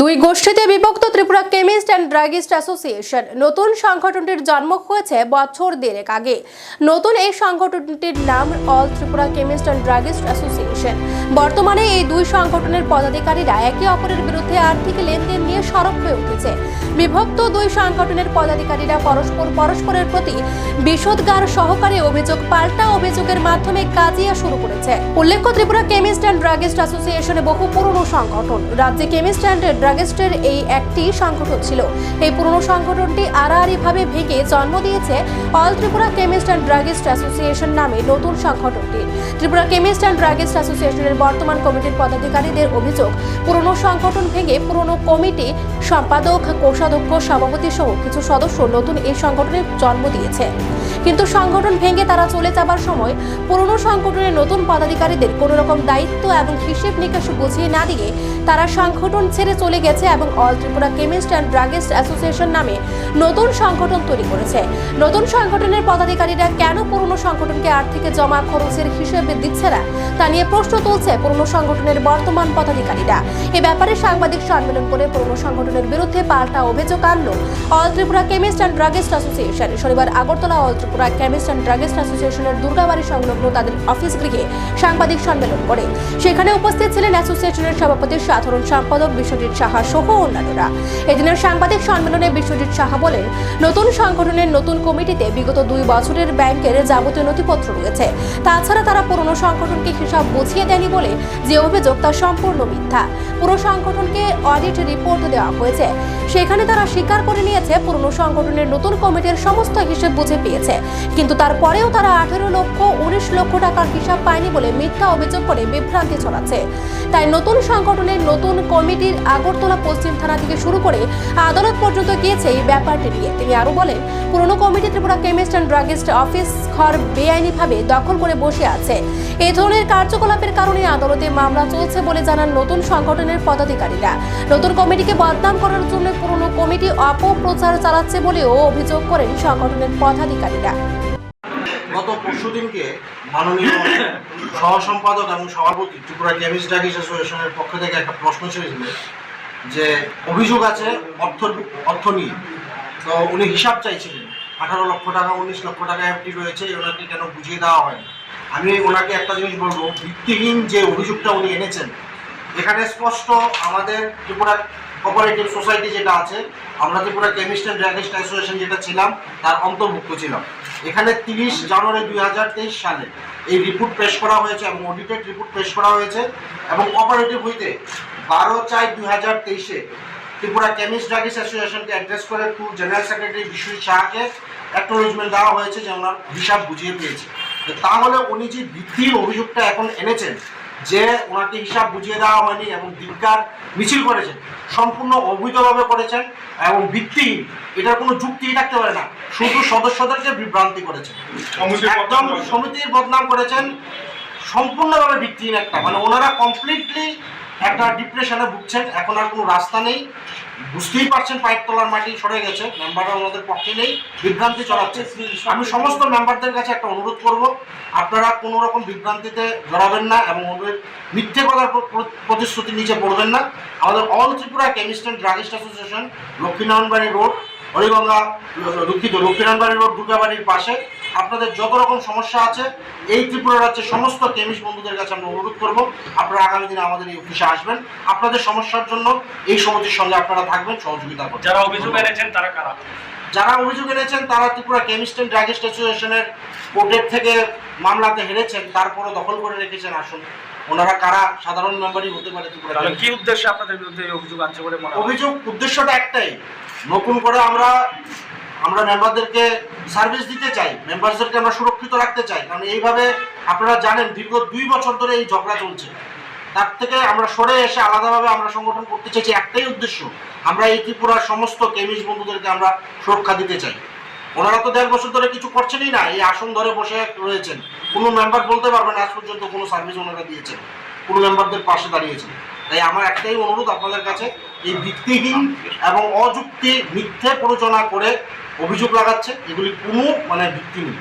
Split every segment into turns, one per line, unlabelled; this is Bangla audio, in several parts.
দুই গোষ্ঠীতে বিভক্ত Tripura chemist and druggist association. নতুন সংগঠনটির জন্ম হয়েছে বছর দেড়েক আগে। নতুন এই সংগঠনটির নাম all Tripura chemist and druggist association. বর্তমানে এই দুই সংগঠনের পদাধিকারীরা একে অপরের বিরুদ্ধে আর্থিক লেনদেন নিয়ে সরব হয়ে উঠেছে। বিভক্ত দুই সংগঠনের পদাধিকারীরা পরস্পর পরস্পরের প্রতি বিষোদ্গার সহকারে অভিযোগ পাল্টা অভিযোগের মাধ্যমে কাজিয়া শুরু করেছে। উল্লেখ্য, ত্রিপুরা কেমিস্ট অ্যান্ড ড্রাগিস্ট অ্যাসোসিয়েশনে বহু পুরনো সংগঠন। রাজ্যে কেমিস্ট অ্যান্ড ড্রাগিস্টের এই একটি সংগঠন ছিল। এই পুরনো সংগঠনটি আড়াআড়িভাবে ভেঙে জন্ম দিয়েছে all Tripura chemist and druggist association নামে নতুন সংগঠনটি। ত্রিপুরা কেমিস্ট অ্যান্ড ড্রাগিস্ট অ্যাসোসিয়েশনের বর্তমান কমিটির পদাধিকারীদের অভিযোগ, পুরনো সংগঠন ভেঙে পুরনো কমিটি সম্পাদক, কোষাধ্যক্ষ, সভাপতি সহ কিছু সদস্য নতুন এই সংগঠনের জন্ম দিয়েছে। কিন্তু সংগঠন ভেঙে তারা চলে যাবার সময় পুরনো সংগঠনের নতুন পদাধিকারীদের কোনো রকম দায়িত্ব এবং হিসেব নিকাশ বুঝিয়ে না দিয়ে তারা সংগঠন ছেড়ে চলে গেছে এবং all Tripura chemist and druggist association নামে নতুন সংগঠন তৈরি করেছে। নতুন সংগঠনের পদাধিকারীরা কেন পুরনো সংগঠনকে আর্থিক জমা খরচের হিসেবে দিচ্ছে না, তা নিয়ে প্রশ্ন তুলছে পুরনো সংগঠনের বর্তমান পদাধিকারীরা। এ ব্যাপারে সাংবাদিক সম্মেলন করে পুরনো সংগঠনের বিরুদ্ধে পাল্টা অভিযোগ আনল all Tripura chemist and druggist association. শনিবার Agartala all Tripura chemist and druggist অ্যাসোসিয়েশনের দুর্গাবাড়ি সংলগ্ন তাদের অফিস গৃহে সাংবাদিক সম্মেলন করে। সেখানে উপস্থিত ছিলেন অ্যাসোসিয়েশনের সভাপতি সাধারণ সম্পাদক বিশ্বজিৎ সাহা। সহ অন্যান্যরা। এদিনের সাংবাদিক সম্মেলনে বিশ্বজিৎ সাহা বলেন, নতুন সংগঠনের নতুন কমিটিতে বিগত দুই বছরের ব্যাংকের যাবতীয় নথিপত্র রয়েছে। তাছাড়া তারা পুরনো সংগঠনকে হিসাব বুঝিয়ে দেয়নি বলে যে অভিযোগ তা সম্পূর্ণ মিথ্যা। পুরো সংগঠনকে অডিট রিপোর্ট দেওয়া হয়েছে। সেখানে তারা স্বীকার করে নিয়েছে, পুরনো সংগঠনের নতুন কমিটির সমস্ত হিসেব বুঝে পেয়েছে। কিন্তু তারপরেও তারা আঠেরো লক্ষ, উনিশ লক্ষ টাকার হিসাব পায়নি বলে মিথ্যা অভিযোগ করে বিভ্রান্তি ছড়াচ্ছে। তাই নতুন সংগঠনের নতুন কমিটির আগরতলা পশ্চিম থানা থেকে শুরু করে আদালত পর্যন্ত গিয়েছে এই ব্যাপারটি নিয়ে। তিনি আরও বলেন, পুরনো committee Tripura chemist and druggist office ঘর বেআইনিভাবে দখল করে বসে আছে। এই ধরনের কার্যকলাপের কারণে আদালতে মামলা চলছে বলে জানান নতুন সংগঠনের পদাধিকারীরা। নতুন কমিটিকে বদনাম করার জন্য পুরনো কমিটি অপপ্রচার চালাচ্ছে বলেও অভিযোগ করেন সংগঠনের পদাধিকারীরা।
গত পরশু দিনকে মাননীয় সহ সম্পাদক এবং সভাপতি ত্রিপুরা কেমিস্ট ডাকিস অ্যাসোসিয়েশনের পক্ষ থেকে একটা প্রশ্ন ছেড়েছিল যে অভিযোগ আছে অর্থ অর্থ নিয়ে। তো উনি হিসাব চাইছিলেন। আঠারো লক্ষ টাকা, উনিশ লক্ষ টাকা এফটি রয়েছে ওনাকে কেন বুঝিয়ে দেওয়া হয় আমি ওনাকে একটা জিনিস বলব, ভিত্তিহীন যে অভিযোগটা উনি এনেছেন, এখানে স্পষ্ট আমাদের ত্রিপুরা কোঅপারেটিভ সোসাইটি যেটা আছে, আমরা Tripura chemist and druggist association যেটা ছিলাম, তার অন্তর্ভুক্ত ছিলাম। এখানে তিরিশ জানুয়ারি দুই হাজার তেইশ সালে এই রিপোর্ট পেশ করা হয়েছে এবং অডিটেড রিপোর্ট পেশ করা হয়েছে এবং কোঅপারেটিভ হইতে বারো চার দুই হাজার তেইশে ত্রিপুরা কেমিস্ট ড্রাগিস্ট অ্যাসোসিয়েশনকে অ্যাড্রেস করে টু জেনারেল সেক্রেটারি বিশ্বজিৎ শাহকে অ্যাকনোলেজমেন্ট দেওয়া হয়েছে যে ওনার হিসাব বুঝিয়ে পেয়েছে তাহলে উনি যে ভিত্তির অভিযোগটা এখন এনেছেন যে ওনাকে হিসাব বুঝিয়ে দেওয়া হয়নি এবং দীপিকার মিছিল করেছেন সম্পূর্ণ অবৈধভাবে করেছেন এবং ভিত্তিহীন এটার কোনো যুক্তিই থাকতে পারে না। শুধু সদস্যদেরকে বিভ্রান্তি করেছেন। একদম সমিতির বদনাম করেছেন। সম্পূর্ণভাবে ভিত্তিহীন একটা মানে ওনারা কমপ্লিটলি একটা ডিপ্রেশনে ভুগছেন, এখন আর কোনো রাস্তা নেই। বুঝতেই পারছেন পাইপ তোলার মাটি সরে গেছে মেম্বাররা ওনাদের পক্ষে নেই, বিভ্রান্তি চড়াচ্ছে। আমি সমস্ত মেম্বারদের কাছে একটা অনুরোধ করব, আপনারা কোনো রকম বিভ্রান্তিতে জড়াবেন না এবং ওদের মিথ্যে কথার প্র- প্র- প্রতিশ্রুতি নিচে পড়বেন না। আমাদের all Tripura chemist and druggist association Laxminarayanbari road Hariganga দুঃখিত লক্ষ্মীনারায়ণবাড়ি রোড দুর্গাবাড়ির পাশে। আপনাদের যত রকম সমস্যা আছে এই ত্রিপুরা রাজ্যের সমস্ত কেমিস্ট বন্ধুদের কাছে আমরা অনুরোধ করব আপনারা আগামী দিনে আমাদের এই অফিসে আসবেন। আপনাদের সমস্যার জন্য এই সমিতির সঙ্গে আপনারা থাকবেন সহযোগিতা করবেন।
যারা অভিযোগ এনেছেন তারা কারা?
যারা অভিযোগ এনেছেন তারা ত্রিপুরা কেমিস্ট অ্যান্ড ড্রাগিস্ট অ্যাসোসিয়েশনের কোর্টের থেকে মামলাতে হেরেছেন তারপরে দখল করে রেখেছেন আসুন। ওনারা কারা? সাধারণ মেম্বারই হতে পারে
তাহলে কি উদ্দেশ্যে আপনাদের বিরুদ্ধে এই অভিযোগ আনছে বলে মনে
অভিযোগ উদ্দেশ্যটা একটাই। নতুন করে আমরা আমরা মেম্বারদেরকে সার্ভিস দিতে চাই। মেম্বারদেরকে আমরা সুরক্ষিত রাখতে চাই। কারণ এইভাবে আপনারা জানেন দীর্ঘ দুই বছর ধরে এই ঝগড়া চলছে। তার থেকে আমরা সরে এসে আলাদাভাবে আমরা সংগঠন করতে চাইছি একটাই উদ্দেশ্য। আমরা এই ত্রিপুরার সমস্ত কেমিস্ট বন্ধুদেরকে আমরা সুরক্ষা দিতে চাই। ওনারা তো দেড় বছর ধরে কিছু করছেনই না, এই আসন ধরে বসে রয়েছেন। কোনো মেম্বার বলতে পারবেন আজ পর্যন্ত কোনো সার্ভিস ওনারা দিয়েছেন। কোনো মেম্বারদের পাশে দাঁড়িয়েছেন। তাই আমার একটাই অনুরোধ আপনাদের কাছে, এই ভিত্তিহীন এবং অযুক্তি মিথ্যে প্ররোচনা করে অভিযোগ লাগাচ্ছে, এগুলি কোনো মানে ভিত্তি নেই।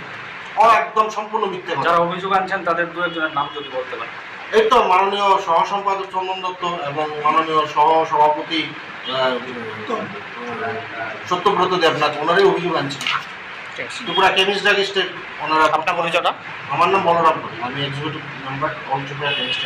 একদম সম্পূর্ণ মিথ্যে
যারা অভিযোগ আনছেন, তাদের দু একজনের নাম যদি বলতে পারেন।
এই তো মাননীয় সহ সম্পাদক চন্দন দত্ত এবং মাননীয় সহ সভাপতি আহ, সত্যব্রত দেবনাথ ওনারই অভিযোগ আনছেন ত্রিপুরা কেমিস্ট ডাগিস্টের ওনারা
আপনার পরিচয়টা?
আমার নাম বলরাম আমি executive member all Tripura chemist